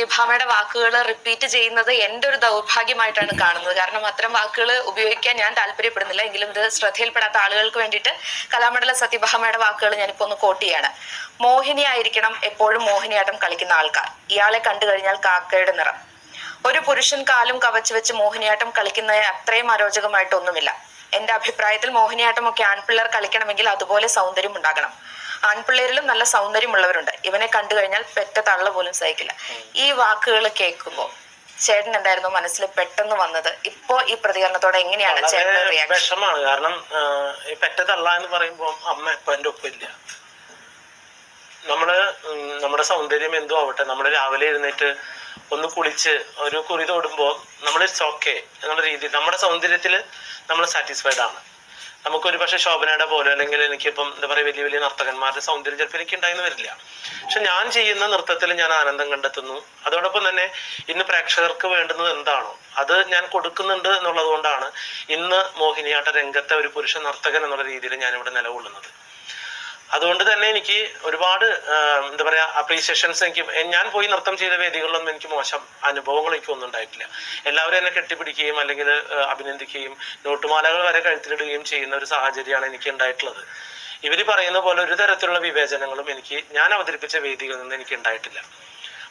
സത്യഭാമയുടെ വാക്കുകൾ റിപ്പീറ്റ് ചെയ്യുന്നത് എന്റെ ഒരു ദൗർഭാഗ്യമായിട്ടാണ് കാണുന്നത്. കാരണം അത്തരം വാക്കുകൾ ഉപയോഗിക്കാൻ ഞാൻ താല്പര്യപ്പെടുന്നില്ല. എങ്കിലും ഇത് ശ്രദ്ധയിൽപ്പെടാത്ത ആളുകൾക്ക് വേണ്ടിയിട്ട് കലാമണ്ഡല സത്യഭാമയുടെ വാക്കുകൾ ഞാനിപ്പോ ഒന്ന് കോട്ട് ചെയ്യാണ്. മോഹിനി ആയിരിക്കണം എപ്പോഴും മോഹിനിയാട്ടം കളിക്കുന്ന ആൾക്കാർ. ഇയാളെ കണ്ടു കഴിഞ്ഞാൽ കാക്കയുടെ നിറം. ഒരു പുരുഷൻ കാലും കവച്ചു വെച്ച് മോഹിനിയാട്ടം കളിക്കുന്നത് അത്രയും അരോചകമായിട്ടൊന്നുമില്ല. എന്റെ അഭിപ്രായത്തിൽ മോഹിനിയാട്ടം ഒക്കെ ആൺപിള്ളേർ കളിക്കണമെങ്കിൽ അതുപോലെ സൗന്ദര്യം ഉണ്ടാകണം. ആൺപിള്ളേരിലും നല്ല സൗന്ദര്യമുള്ളവരുണ്ട്. ഇവനെ കണ്ടു കഴിഞ്ഞാൽ പെറ്റ തള്ള പോലും സഹിക്കില്ല. ഈ വാക്കുകൾ കേൾക്കുമ്പോൾ ചേട്ടൻ എന്തായിരുന്നു മനസ്സിൽ പെട്ടെന്ന് വന്നത്? ഇപ്പോ ഈ പ്രതികരണത്തോടെ എങ്ങനെയാണ് ചേട്ടൻ വിഷമാണ് കാരണം പെറ്റ തള്ള എന്ന് പറയുമ്പോൾ അമ്മ ഇപ്പൊ എന്റെ ഒപ്പില്ല നമ്മൾ നമ്മുടെ സൗന്ദര്യം എന്തോ ആവട്ടെ. നമ്മൾ രാവിലെ എഴുന്നേറ്റ് ഒന്ന് കുളിച്ച് ഒരു കുറി തൊടുമ്പോ നമ്മൾ ഇറ്റ്സ് ഓക്കെ എന്നുള്ള രീതിയിൽ നമ്മുടെ സൗന്ദര്യത്തിൽ നമ്മൾ സാറ്റിസ്ഫൈഡ് ആണ്. നമുക്കൊരു പക്ഷെ ശോഭനയുടെ പോലെ അല്ലെങ്കിൽ എനിക്കിപ്പം എന്താ പറയുക വലിയ വലിയ നർത്തകന്മാരുടെ സൗന്ദര്യം ചിലപ്പോൾ എനിക്ക് ഉണ്ടായിരുന്നു വരില്ല. പക്ഷെ ഞാൻ ചെയ്യുന്ന നൃത്തത്തിൽ ഞാൻ ആനന്ദം കണ്ടെത്തുന്നു. അതോടൊപ്പം തന്നെ ഇന്ന് പ്രേക്ഷകർക്ക് വേണ്ടുന്നത് എന്താണോ അത് ഞാൻ കൊടുക്കുന്നുണ്ട് എന്നുള്ളത് കൊണ്ടാണ് ഇന്ന് മോഹിനിയാട്ട രംഗത്തെ ഒരു പുരുഷ നർത്തകൻ എന്നുള്ള രീതിയിൽ ഞാൻ ഞാനിവിടെ നിലകൊള്ളുന്നത്. അതുകൊണ്ട് തന്നെ എനിക്ക് ഒരുപാട് എന്താ പറയാ അപ്രീസിയേഷൻസ് എനിക്ക് ഞാൻ പോയി നൃത്തം ചെയ്ത വേദികളിലൊന്നും എനിക്ക് മോശം അനുഭവങ്ങൾ എനിക്കൊന്നും ഉണ്ടായിട്ടില്ല. എല്ലാവരും എന്നെ കെട്ടിപ്പിടിക്കുകയും അല്ലെങ്കിൽ അഭിനന്ദിക്കുകയും നോട്ടുമാലകൾ വരെ കഴുത്തിലിടുകയും ചെയ്യുന്ന ഒരു സാഹചര്യമാണ് എനിക്ക് ഉണ്ടായിട്ടുള്ളത്. ഇവർ പറയുന്ന പോലെ ഒരു തരത്തിലുള്ള വിവേചനങ്ങളും എനിക്ക് ഞാൻ അവതരിപ്പിച്ച വേദികളിൽ നിന്ന് എനിക്ക് ഉണ്ടായിട്ടില്ല.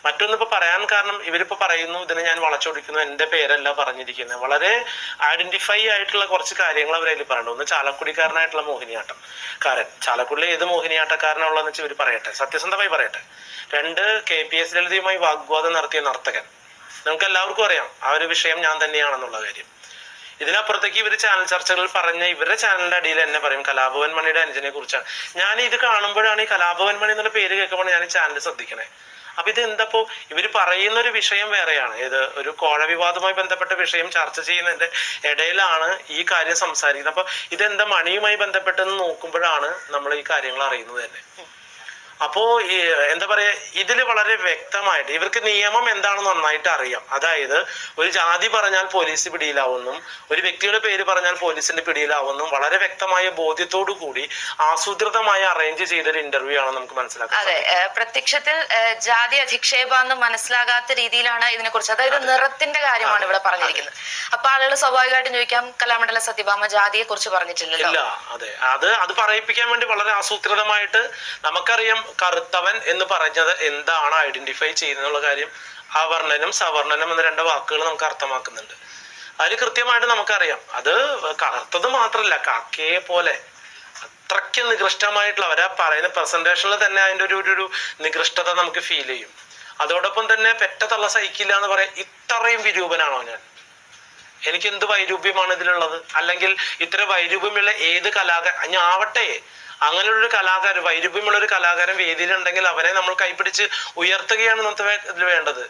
മറ്റൊന്ന് ഇപ്പൊ പറയാൻ കാരണം ഇവരിപ്പോ പറയുന്നു ഇതിനെ ഞാൻ വളച്ചൊടിക്കുന്നു എന്റെ പേരല്ല പറഞ്ഞിരിക്കുന്നത് വളരെ ഐഡന്റിഫൈ ആയിട്ടുള്ള കുറച്ച് കാര്യങ്ങൾ അവരതിൽ പറയുന്നുണ്ട് ഒന്ന് ചാലക്കുടിക്കാരനായിട്ടുള്ള മോഹിനിയാട്ടം. കാരൻ ചാലക്കുടിയിലെ ഏത് മോഹിനിയാട്ടക്കാരനുള്ളതെന്ന് വെച്ചാൽ ഇവർ പറയട്ടെ. സത്യസന്ധമായി പറയട്ടെ. രണ്ട് കെ പി എസ് ലളിതയുമായി വാഗ്വാദം നടത്തിയ നർത്തകൻ. നമുക്ക് എല്ലാവർക്കും അറിയാം ആ ഒരു വിഷയം ഞാൻ തന്നെയാണെന്നുള്ള കാര്യം. ഇതിനപ്പുറത്തേക്ക് ഇവർ ചാനൽ ചർച്ചകളിൽ പറഞ്ഞ ഇവരുടെ ചാനലിന്റെ അടിയിൽ എന്നെ പറയും കലാഭവൻ മണിയുടെ അനുജനെ കുറിച്ചാണ് ഞാൻ ഇത് കാണുമ്പോഴാണ് ഈ കലാഭവൻ മണി എന്നുള്ള പേര് കേൾക്കുമ്പോൾ ഞാൻ ഈ ചാനൽ ശ്രദ്ധിക്കണേ. അപ്പൊ ഇത് എന്തപ്പോ ഇവർ പറയുന്ന ഒരു വിഷയം വേറെയാണ്. ഇത് ഒരു കോഴ വിവാദവുമായി ബന്ധപ്പെട്ട വിഷയം ചർച്ച ചെയ്യുന്നതിന്റെ ഇടയിലാണ് ഈ കാര്യം സംസാരിക്കുന്നത്. അപ്പൊ ഇതെന്താ മണിയുമായി ബന്ധപ്പെട്ടെന്ന് നോക്കുമ്പോഴാണ് നമ്മൾ ഈ കാര്യങ്ങൾ അറിയുന്നത് തന്നെ. അപ്പോ ഈ എന്താ പറയാ ഇതിൽ വളരെ വ്യക്തമായിട്ട് ഇവർക്ക് നിയമം എന്താണെന്ന് നന്നായിട്ട് അറിയാം. അതായത് ഒരു ജാതി പറഞ്ഞാൽ പോലീസ് പിടിയിലാവുന്നും ഒരു വ്യക്തിയുടെ പേര് പറഞ്ഞാൽ പോലീസിന്റെ പിടിയിലാവുന്നും വളരെ വ്യക്തമായ ബോധ്യത്തോടു കൂടി ആസൂത്രിതമായി അറേഞ്ച് ചെയ്ത ഒരു ഇന്റർവ്യൂ ആണ് നമുക്ക് മനസ്സിലാക്കാം അതെ പ്രത്യക്ഷത്തിൽ ജാതി അധിക്ഷേപാന്ന് മനസ്സിലാകാത്ത രീതിയിലാണ് ഇതിനെ കുറിച്ച് അതായത് നിറത്തിന്റെ കാര്യമാണ് ഇവിടെ പറഞ്ഞിരിക്കുന്നത്. അപ്പൊ ആളുകൾ സ്വാഭാവികമായിട്ടും ചോദിക്കാം കലാമണ്ഡല സത്യഭാമ ജാതിയെ കുറിച്ച് പറഞ്ഞിട്ടില്ലല്ലോ? ഇല്ല അതെ. അത് അത് പറയിപ്പിക്കാൻ വേണ്ടി വളരെ ആസൂത്രിതമായിട്ട് നമുക്കറിയാം കറുത്തവൻ എന്ന് പറഞ്ഞത് എന്താണ് ഐഡന്റിഫൈ ചെയ്യുന്നുള്ള കാര്യം? അവർണനും സവർണനും എന്ന രണ്ട് വാക്കുകൾ നമുക്ക് അർത്ഥമാക്കുന്നുണ്ട്. അതിൽ കൃത്യമായിട്ട് നമുക്കറിയാം. അത് കറുത്തത് മാത്രമല്ല കാക്കയെ പോലെ. അത്രയ്ക്ക് നികൃഷ്ടമായിട്ടുള്ള അവരാ പറയുന്ന പ്രസന്റേഷനിൽ തന്നെ അതിന്റെ ഒരു ഒരു- നികൃഷ്ടത നമുക്ക് ഫീൽ ചെയ്യും. അതോടൊപ്പം തന്നെ പെറ്റ തള്ള സഹിക്കില്ല എന്ന് പറയാൻ ഇത്രയും വിരൂപനാണോ ഞാൻ? എനിക്ക് എന്ത് വൈരൂപ്യമാണ് ഇതിലുള്ളത്? അല്ലെങ്കിൽ ഇത്ര വൈരൂപ്യമുള്ള ഏത് കലാകാരൻ ഞാൻ ആവട്ടെ. അങ്ങനെയുള്ള ഒരു കലാകാരൻ വൈരുദ്ധ്യമുള്ള ഒരു കലാകാരൻ വേദിയിലുണ്ടെങ്കിൽ അവനെ നമ്മൾ കൈപിടിച്ച് ഉയർത്തുകയാണ് ഇതിൽ വേണ്ടത്.